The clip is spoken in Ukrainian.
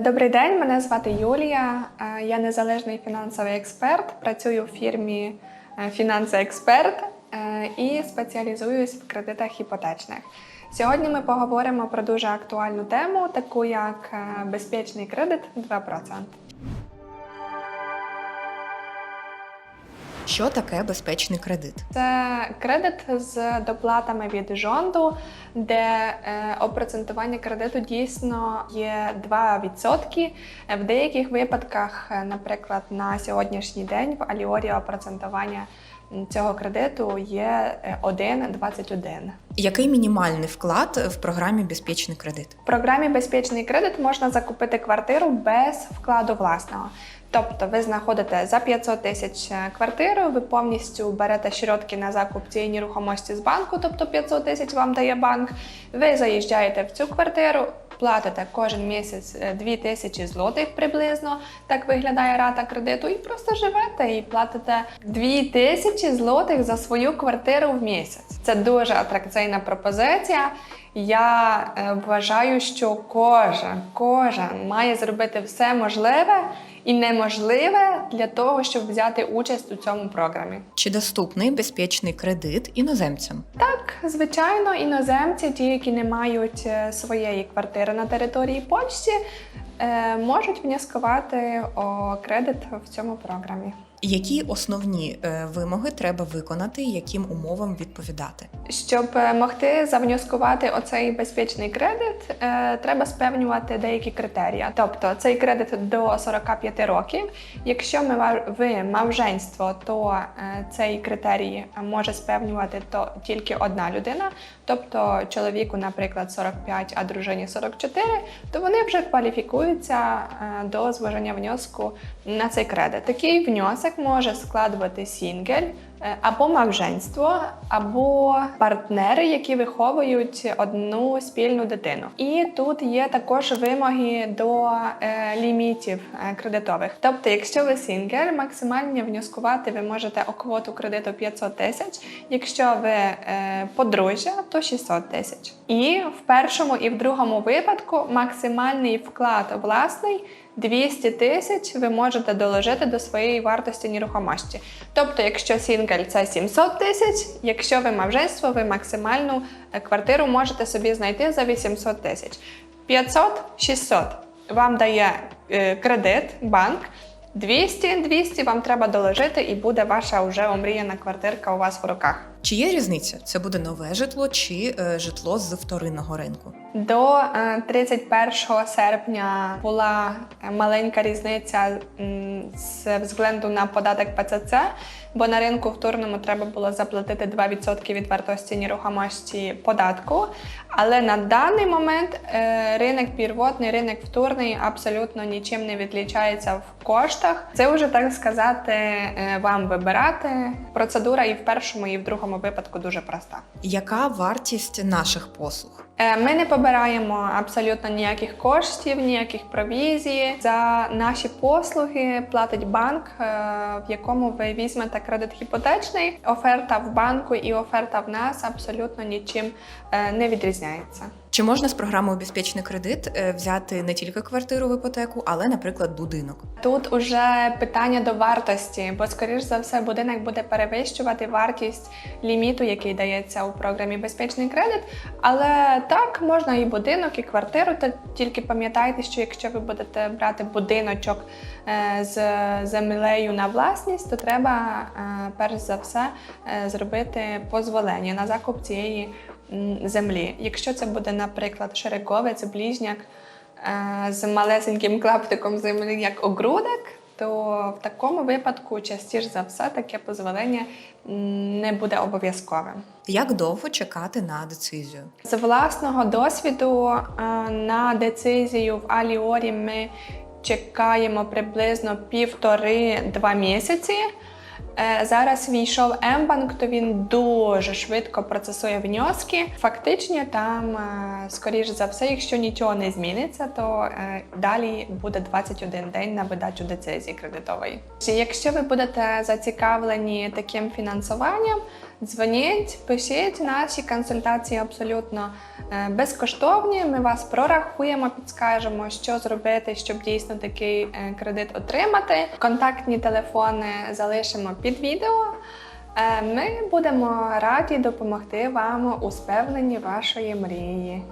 Добрий день, мене звати Юлія. Е, Я незалежний фінансовий експерт. Працюю в фірмі е, Фінанси Експерт е, і спеціалізуюсь в кредитах іпотечних. Сьогодні ми поговоримо про дуже актуальну тему, таку як безпечний кредит 2%. Що таке безпечний кредит? Це кредит з доплатами від жонду, де е, опроцентування кредиту дійсно є 2%. В деяких випадках, е, наприклад, на сьогоднішній день в Аліорі опроцентування цього кредиту є е, 1,21. Який мінімальний вклад в програмі Безпечний кредит? В програмі Безпечний кредит можна закупити квартиру без вкладу власного. Тобто ви знаходите за 500 тисяч квартиру, ви повністю берете щоротки на закуп цієї нерухомості з банку, тобто 500 тисяч вам дає банк. Ви заїжджаєте в цю квартиру, платите кожен місяць 2 тисячі злотих приблизно, так виглядає рата кредиту, і просто живете і платите 2 тисячі злотих за свою квартиру в місяць. Це дуже атракційна пропозиція. Я е, вважаю, що кожен, кожен має зробити все можливе і неможливе для того, щоб взяти участь у цьому програмі. Чи доступний безпечний кредит іноземцям? Так, звичайно, іноземці, ті, які не мають е, своєї квартири на території Польщі, е, можуть внескувати о кредит в цьому програмі. Які основні е, вимоги треба виконати, яким умовам відповідати? Щоб е, могти завнюскувати оцей безпечний кредит, е, треба спевнювати деякі критерії. Тобто цей кредит до 45 років. Якщо ми ви мавженство, то цей критерій може спевнювати то тільки одна людина. Тобто чоловіку, наприклад, 45, а дружині 44, то вони вже кваліфікуються до зложення внеску на цей кредит. Такий внесок може складувати сінгель е, або мавженство, або партнери, які виховують одну спільну дитину. І тут є також вимоги до е, лімітів е, кредитових. Тобто, якщо ви сінгель, максимально внескувати ви можете у квоту кредиту 500 тисяч. Якщо ви подружжя, то 600 тисяч. І в першому і в другому випадку максимальний вклад власний 200 тисяч ви можете доложити до своєї вартості нерухомості. Тобто, якщо сінгель це 700 тисяч, якщо ви мавженство, ви максимальну е, квартиру можете собі знайти за 800 тисяч. 500 600 вам дає е, кредит, банк. 200 200 вам треба доложити, і буде ваша вже омріяна квартирка у вас в руках. Чи є різниця? Це буде нове житло чи е, житло з вторинного ринку? До е, 31 серпня була е, маленька різниця м, з взгляду на податок ПЦЦ, бо на ринку вторинному треба було заплатити 2% від вартості нерухомості податку. Але на даний момент е, ринок первотний, ринок вторний абсолютно нічим не відлічається в коштах. Це вже так сказати, е, вам вибирати. Процедура і в першому, і в другому випадку дуже проста. Яка вартість наших послуг? Е, Ми не побираємо абсолютно ніяких коштів, ніяких провізій. За наші послуги платить банк, е, в якому ви візьмете кредит іпотечний. Оферта в банку і оферта в нас абсолютно нічим не відрізняється. Чи можна з програмою Безпечний кредит е, взяти не тільки квартиру в іпотеку, але, наприклад, будинок? Тут уже питання до вартості, бо скоріш за все будинок буде перевищувати вартість ліміту, який дається у програмі Безпечний кредит. Але так можна і будинок, і квартиру. Та тільки пам'ятайте, що якщо ви будете брати будиночок е, з землею на власність, то треба е, перш за все зробити дозволення на закуп цієї землі. Якщо це буде, наприклад, шереговець, ближняк е, з малесеньким клаптиком землі, як огрудок, то в такому випадку частіше за все таке дозволення м, не буде обов'язковим. Як довго чекати на децизію? З власного досвіду е, на децизію в Аліорі ми чекаємо приблизно півтори-два місяці. Е, Зараз війшов Мбанк, то він дуже швидко процесує внески. Фактично, там, е, скоріш за все, якщо нічого не зміниться, то е, далі буде 21 день на видачу децизії кредитової. Якщо ви будете зацікавлені таким фінансуванням, Дзвоніть, пишіть наші консультації абсолютно е, безкоштовні. Ми вас прорахуємо, підскажемо, що зробити, щоб дійсно такий е, кредит отримати. Контактні телефони залишимо під відео. Е, Ми будемо раді допомогти вам у спевненні вашої мрії.